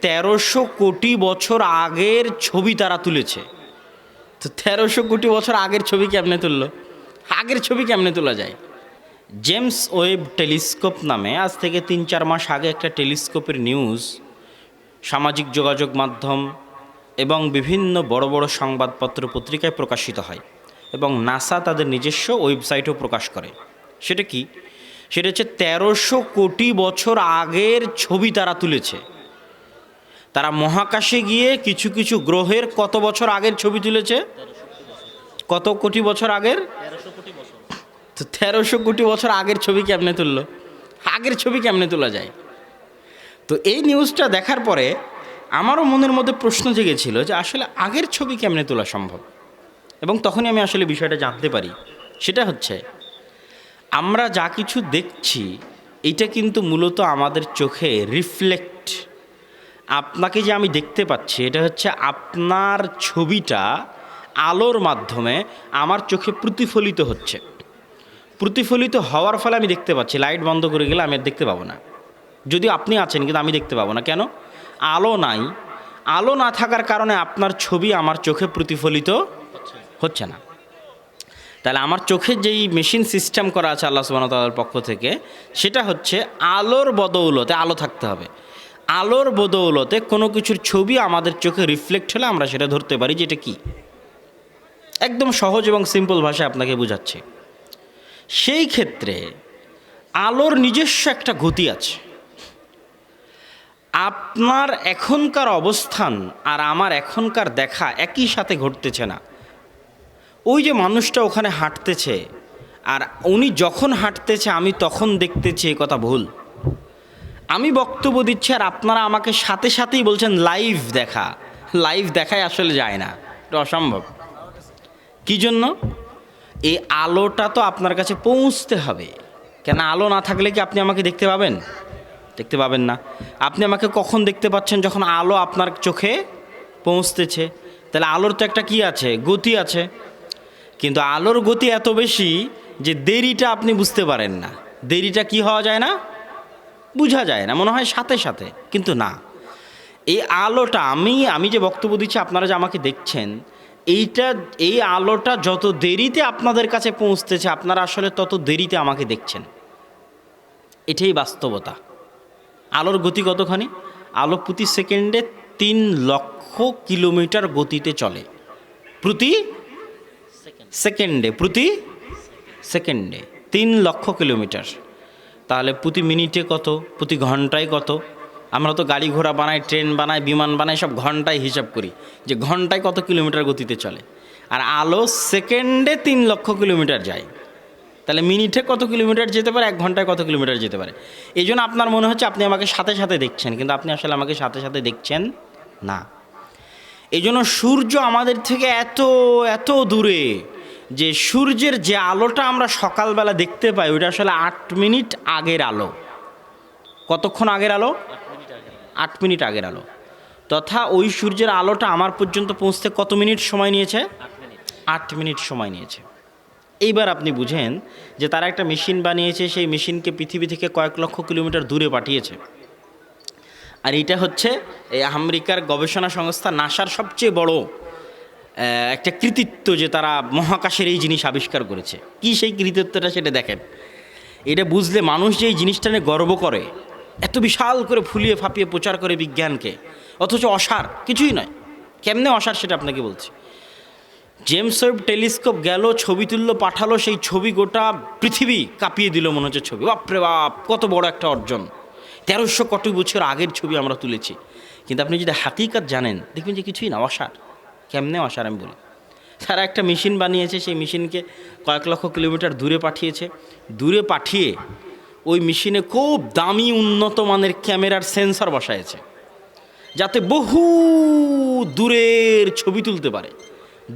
তেরোশো কোটি বছর আগের ছবি তারা তুলেছে। তো তেরোশো কোটি বছর আগের ছবি কেমনে তুললো? আগের ছবি কেমনে তোলা যায়? জেমস ওয়েব টেলিস্কোপ নামে আজ থেকে তিন চার মাস আগে একটা টেলিস্কোপের নিউজ, সামাজিক যোগাযোগ মাধ্যম এবং বিভিন্ন বড় বড় সংবাদপত্র পত্রিকায় প্রকাশিত হয় এবং নাসা তাদের নিজস্ব ওয়েবসাইটও প্রকাশ করে। সেটা কি? সেটা হচ্ছে তেরোশো কোটি বছর আগের ছবি তারা তুলেছে। তারা মহাকাশে গিয়ে কিছু কিছু গ্রহের কত বছর আগের ছবি তুলেছে? কত কোটি বছর আগের? তো তেরোশো কোটি বছর আগের ছবি কেমনে তুললো? আগের ছবি কেমনে তোলা যায়? তো এই নিউজটা দেখার পরে আমারও মনের মধ্যে প্রশ্ন জেগেছিল যে আসলে আগের ছবি কেমনে তোলা সম্ভব? এবং তখনই আমি আসলে বিষয়টা জানতে পারি। সেটা হচ্ছে, আমরা যা কিছু দেখছি এটা কিন্তু মূলত আমাদের চোখে রিফ্লেক্ট আপনাকে যে আমি দেখতে পাচ্ছি, এটা হচ্ছে আপনার ছবিটা আলোর মাধ্যমে আমার চোখে প্রতিফলিত হচ্ছে। প্রতিফলিত হওয়ার ফলে আমি দেখতে পাচ্ছি, লাইট বন্ধ করে গেলে আমি আর দেখতে পাবো না। যদিও আপনি আছেন, কিন্তু আমি দেখতে পাবো না। কেন? আলো নাই। আলো না থাকার কারণে আপনার ছবি আমার চোখে প্রতিফলিত হচ্ছে না। তাহলে আমার চোখে যেই মেশিন সিস্টেম করা আছে আল্লাহ সুবাহ তাল্লার পক্ষ থেকে, সেটা হচ্ছে আলোর বদৌলতে আলো থাকতে হবে। আলোর বদৌলতে কোনো কিছুর ছবি আমাদের চোখে রিফ্লেক্ট হলে আমরা সেটা ধরতে পারি যে এটা কী? একদম সহজ এবং সিম্পল ভাষায় আপনাকে বোঝাচ্ছি। সেই ক্ষেত্রে আলোর নিজস্ব একটা গতি আছে। আপনার এখনকার অবস্থান আর আমার এখনকার দেখা একই সাথে ঘটতেছে না। ওই যে মানুষটা ওখানে হাঁটতেছে, আর উনি যখন হাঁটতেছে, আমি তখন দেখতেছি এ কথা ভুল। আমি বক্তব্য দিচ্ছি আর আপনারা আমাকে সাথে সাথেই বলছেন লাইভ দেখা। লাইভ দেখায় আসলে যায় না। এটা অসম্ভব। কি জন্য? এই আলোটা তো আপনার কাছে পৌঁছতে হবে। কেন আলো না থাকলে কি আপনি আমাকে দেখতে পাবেন? দেখতে পাবেন না। আপনি আমাকে কখন দেখতে পাচ্ছেন যখন আলো আপনার চোখে পৌঁছতেছে? তাহলে আলোর তো একটা কি আছে? গতি আছে। কিন্তু আলোর গতি এত বেশি যে দেরিটা আপনি বুঝতে পারেন না। দেরিটা কি হওয়া যায় না? বোঝা যায় না, মনে হয় সাথে সাথে, কিন্তু না। এই আলোটা, আমি আমি যে বক্তব্য দিচ্ছি, আপনারা যে আমাকে দেখছেন, এইটা, এই আলোটা যত দেরিতে আপনাদের কাছে পৌঁছতেছে, আপনারা আসলে তত দেরিতে আমাকে দেখছেন। এটাই বাস্তবতা। আলোর গতি কতখানি? আলো প্রতি সেকেন্ডে তিন লক্ষ কিলোমিটার গতিতে চলে। প্রতি সেকেন্ডে প্রতি সেকেন্ডে তিন লক্ষ কিলোমিটার। তাহলে প্রতি মিনিটে কত? প্রতি ঘন্টায় কত? আমরা তো গাড়ি ঘোড়া বানাই, ট্রেন বানাই, বিমান বানাই, সব ঘন্টায় হিসাব করি যে ঘন্টায় কত কিলোমিটার গতিতে চলে। আর আলো সেকেন্ডে তিন লক্ষ কিলোমিটার যায়। তাহলে মিনিটে কত কিলোমিটার যেতে পারে? এক ঘন্টায় কত কিলোমিটার যেতে পারে? এই জন্য আপনার মনে হচ্ছে আপনি আমাকে সাথে সাথে দেখছেন, কিন্তু আপনি আসলে আমাকে সাথে সাথে দেখছেন না। এই জন্য সূর্য আমাদের থেকে এত এত দূরে। যে সূর্যের যে আলোটা আমরা সকালবেলা দেখতে পাই, ওইটা আসলে আট মিনিট আগের আলো। কতক্ষণ আগের আলো? আট মিনিট আগের আলো। তথা ওই সূর্যের আলোটা আমার পর্যন্ত পৌঁছতে কত মিনিট সময় নিয়েছে? আট মিনিট সময় নিয়েছে। এইবার আপনি বুঝেন যে তারা একটা মেশিন বানিয়েছে, সেই মেশিনকে পৃথিবী থেকে কয়েক লক্ষ কিলোমিটার দূরে পাঠিয়েছে। আর এটা হচ্ছে এই আমেরিকার গবেষণা সংস্থা নাসার সবচেয়ে বড় একটা কৃতিত্ব যে তারা মহাকাশের এই জিনিস আবিষ্কার করেছে। কি সেই কৃতিত্বটা সেটা দেখেন। এটা বুঝলে মানুষ যে এই জিনিসটা নিয়ে গর্ব করে, এত বিশাল করে ফুলিয়ে ফাঁপিয়ে প্রচার করে বিজ্ঞানকে, অথচ অসার, কিছুই নয়। কেমনে অসার সেটা আপনাকে বলছি। জেমস ওয়েব টেলিস্কোপ গেল, ছবি তুললো, পাঠালো, সেই ছবি গোটা পৃথিবী কাঁপিয়ে দিল মনে হচ্ছে ছবি। বাপরে বাপ, কত বড় একটা অর্জন। তেরোশো কোটি বছর আগের ছবি আমরা তুলেছি। কিন্তু আপনি যদি হাকিকাত জানেন, দেখবেন যে কিছুই না, অসার। কেমনে অসার আমি বলি? তারা একটা মেশিন বানিয়েছে, সেই মেশিনকে কয়েক লক্ষ কিলোমিটার দূরে পাঠিয়েছে। দূরে পাঠিয়ে ওই মেশিনে খুব দামি উন্নত মানের ক্যামেরার সেন্সর বসায়েছে। যাতে বহু দূরের ছবি তুলতে পারে।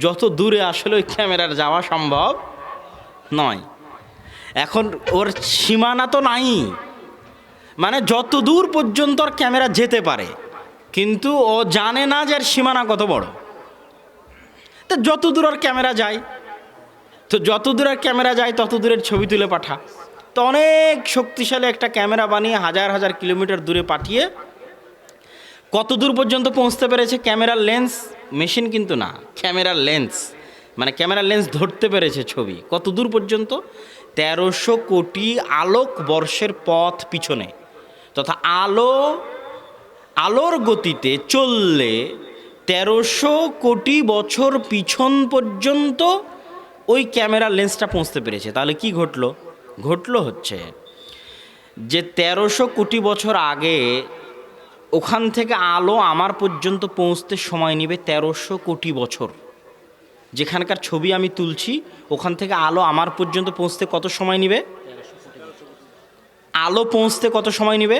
যত দূরে আসলে ওই ক্যামেরার যাওয়া সম্ভব নয়। এখন ওর সীমানা তো নাই। মানে যত দূর পর্যন্ত ওর ক্যামেরা যেতে পারে, কিন্তু ও জানে না যে এর সীমানা কত বড়। তো যত দূর ওর ক্যামেরা যায়, তো যত দূরের ক্যামেরা যায়, তত দূরের ছবি তুলে পাঠা। তো অনেক শক্তিশালী একটা ক্যামেরা বানিয়ে হাজার হাজার কিলোমিটার দূরে পাঠিয়ে কত দূর পর্যন্ত পৌঁছতে পেরেছে ক্যামেরার লেন্স? মেশিন কিন্তু না, ক্যামেরার লেন্স। মানে ক্যামেরার লেন্স ধরতে পেরেছে ছবি। কত দূর পর্যন্ত? তেরোশো কোটি আলোক বর্ষের পথ পিছনে। তথা আলো, আলোর গতিতে চললে তেরোশো কোটি বছর পিছন পর্যন্ত ওই ক্যামেরার লেন্সটা পৌঁছতে পেরেছে। তাহলে কি ঘটলো? ঘটলো হচ্ছে যে তেরোশো কোটি বছর আগে ওখান থেকে আলো আমার পর্যন্ত পৌঁছতে সময় নেবে তেরোশো কোটি বছর। যেখানকার ছবি আমি তুলছি, ওখান থেকে আলো আমার পর্যন্ত পৌঁছতে কত সময় নেবে? আলো পৌঁছতে কত সময় নেবে?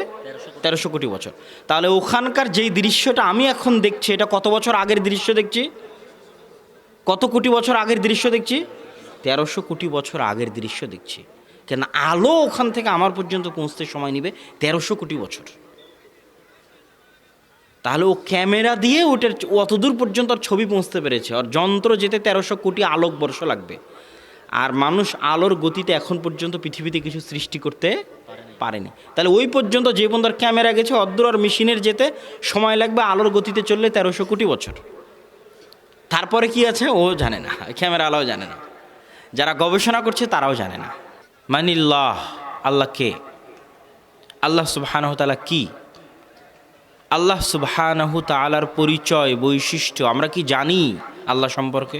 তেরোশো কোটি বছর। তাহলে ওখানকার যেই দৃশ্যটা আমি এখন দেখছি, এটা কত বছর আগের দৃশ্য দেখছি? কত কোটি বছর আগের দৃশ্য দেখছি? তেরোশো কোটি বছর আগের দৃশ্য দেখছি। কেন আলো ওখান থেকে আমার পর্যন্ত পৌঁছতে সময় নেবে তেরোশো কোটি বছর। তাহলে ও ক্যামেরা দিয়ে ওটার অতদূর পর্যন্ত আর ছবি পৌঁছতে পেরেছে। আর যন্ত্র যেতে তেরোশো কোটি আলোক বর্ষ লাগবে। আর মানুষ আলোর গতিতে এখন পর্যন্ত পৃথিবীতে কিছু সৃষ্টি করতে পারেনি। তাহলে ওই পর্যন্ত যে বন্ধুর ক্যামেরা গেছে, অদ্দূর আর মেশিনের যেতে সময় লাগবে আলোর গতিতে চললে তেরোশো কোটি বছর। তারপরে কি আছে? ও জানে না। ক্যামেরা আলাও জানে না। যারা গবেষণা করছে তারাও জানে না। মানিল্লাহ আল্লাহ কে? আল্লাহ সুবাহানহতালা কি? আল্লাহ সুবাহানহু তালার পরিচয়, বৈশিষ্ট্য আমরা কি জানি আল্লাহ সম্পর্কে?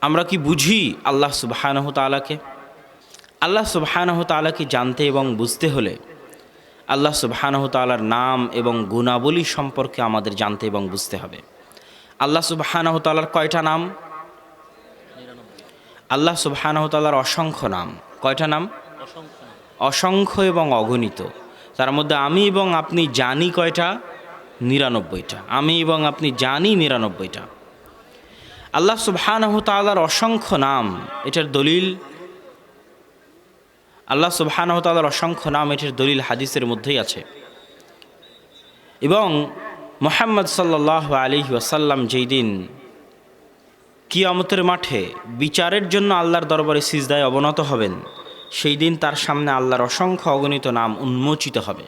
আমরা কি বুঝি আল্লাহ সুবাহানহ তালাকে আল্লাহ সুবাহানহ তালাকে জানতে এবং বুঝতে হলে আল্লাহ সুবাহানহ তালার নাম এবং গুণাবলী সম্পর্কে আমাদের জানতে এবং বুঝতে হবে। আল্লাহ সুবাহানহ তালার কয়টা নাম? আল্লাহ সুবাহানহ তালার অসংখ্য নাম। কয়টা নাম? অসংখ্য এবং অগণিত। তার মধ্যে আমি এবং আপনি জানি কয়টা? নিরানব্বইটা। আমি এবং আপনি জানি নিরানব্বইটা। আল্লাহ সুবহানাহু তাআলার অসংখ্য নাম, এটার দলিল আল্লাহ সুবহানাহু তাআলার অসংখ্য নাম এটির দলিল হাদিসের মধ্যেই আছে। এবং মোহাম্মদ সাল্লাহ আলী ওয়াসাল্লাম যেই দিন কিয়ামতের মাঠে বিচারের জন্য আল্লাহর দরবারে সিজদায় অবনত হবেন, সেই দিন তার সামনে আল্লাহর অসংখ্য অগণিত নাম উন্মোচিত হবে।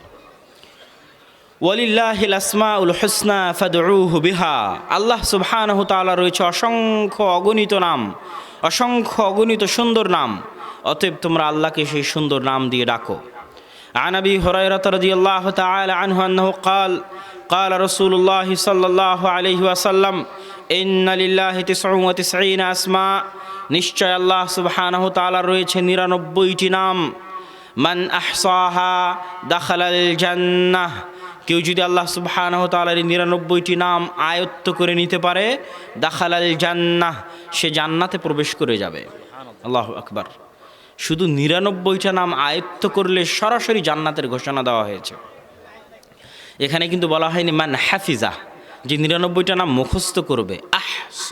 ওয়ালিল্লাহিল আসমা উল হুসনা ফাদউহু বিহা। আল্লাহ সুবহানাহু তাআলা রয়েছে অসংখ্য অগণিত নাম, অসংখ্য অগণিত সুন্দর নাম। অতএব তোমরা আল্লাহকে সেই সুন্দর নাম দিয়ে ডাকো عن ابي هريره رضي الله تعالى عنه انه قال قال رسول الله صلى الله عليه وسلم ان لله تسع وتسعين اسماء নিশ্চয় আল্লাহ সুবহানাহু তাআলা রয়েছে নিরানব্বইটি নাম মান আহসাহা দাখালাল জান্নাহ কেউ যদি আল্লাহ সুবহানাহু তাআলার এই নিরানব্বইটি নাম আয়ত্ত করে নিতে পারে দাখালাল জান্নাহ সে জান্নাতে প্রবেশ করে যাবে আল্লাহ আকবার শুধু নিরানব্বইটা নাম আয়ত্ত করলে সরাসরি জান্নাতের ঘোষণা দেওয়া হয়েছে। এখানে কিন্তু বলা হয়নি মান হাফিজা, যে নিরানব্বইটা নাম মুখস্থ করবে, আহ, স,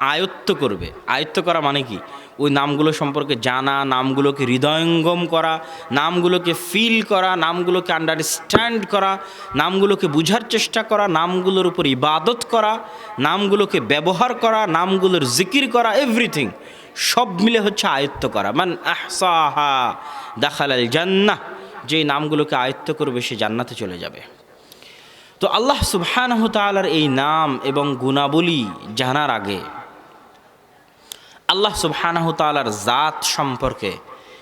আয়ত্ত করবে। আয়ত্ত করা মানে কি? ওই নামগুলো সম্পর্কে জানা, নামগুলোকে হৃদয়ঙ্গম করা, নামগুলোকে ফিল করা, নামগুলোকে আন্ডারস্ট্যান্ড করা, নামগুলোকে বুঝার চেষ্টা করা, নামগুলোর উপর ইবাদত করা, নামগুলোকে ব্যবহার করা, নামগুলোর জিকির করা এভরিথিং সব মিলে হচ্ছে আয়ত্ত করা। মান আহসাহা দাখালাল জান্নাহ যে নামগুলোকে আয়ত্ত করবে সে জান্নাতে চলে যাবে। তো আল্লাহ সুবহানাহু তাআলার এই নাম এবং গুণাবলী জানার আগে আল্লাহ সুবহানাহু তাআলার জাত সম্পর্কে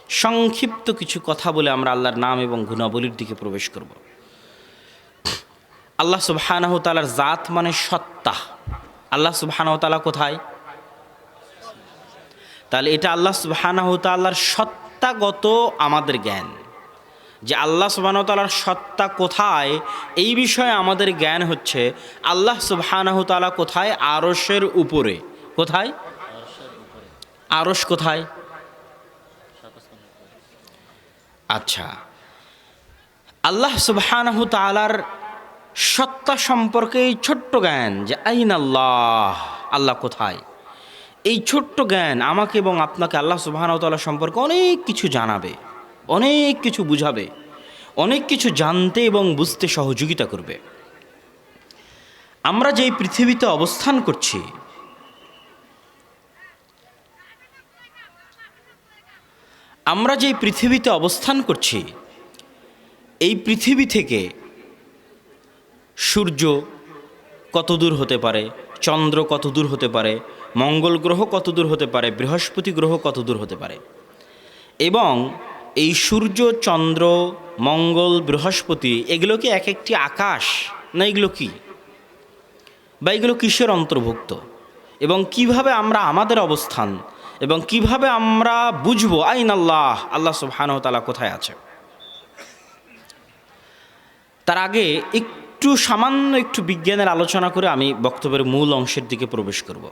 সংক্ষিপ্ত কিছু কথা বলে আমরা আল্লাহর নাম এবং গুণাবলীর দিকে প্রবেশ করব। আল্লাহ সুবহানাহু তাআলার জাত মানে সত্তা। আল্লাহ সুবহানাহু তাআলা কোথায়? তাহলে এটা আল্লাহ সুবহানাহু তাআলার সত্তাগত আমাদের জ্ঞান। যে আল্লাহ সুবাহতালার সত্তা কোথায়, এই বিষয়ে আমাদের জ্ঞান হচ্ছে আল্লাহ সুবহানাহু তাআলা কোথায়? আরশের উপরে। কোথায়? আরস কোথায়? আচ্ছা। আল্লাহ সুবহানাহু তাআলার সত্তা সম্পর্কে এই ছোট্ট জ্ঞান যে আইন আল্লাহ আল্লাহ কোথায়? এই ছোট্ট জ্ঞান আমাকে এবং আপনাকে আল্লাহ সুবহানাহু তাআলা সম্পর্কে অনেক কিছু জানাবে, অনেক কিছু বুঝাবে, অনেক কিছু জানতে এবং বুঝতে সহযোগিতা করবে। আমরা যেই পৃথিবীতে অবস্থান করছি, আমরা যেই পৃথিবীতে অবস্থান করছি, এই পৃথিবী থেকে সূর্য কত দূর হতে পারে, চন্দ্র কত দূর হতে পারে মঙ্গল গ্রহ কত দূর হতে পারে? বৃহস্পতি গ্রহ কত দূর হতে পারে? এবং এই সূর্য, চন্দ্র, মঙ্গল, বৃহস্পতি, এগুলো কি এক একটি আকাশ? না এগুলো কি? বা এগুলো কিসের অন্তর্ভুক্ত? এবং কীভাবে আমরা আমাদের অবস্থান? এবং কীভাবে আমরা বুঝব, আইন আল্লাহ আল্লাহ সুবহানাহু তালা কোথায় আছে? তার আগে একটু সামান্য একটু বিজ্ঞানের আলোচনা করে আমি বক্তব্যের মূল অংশের দিকে প্রবেশ করব।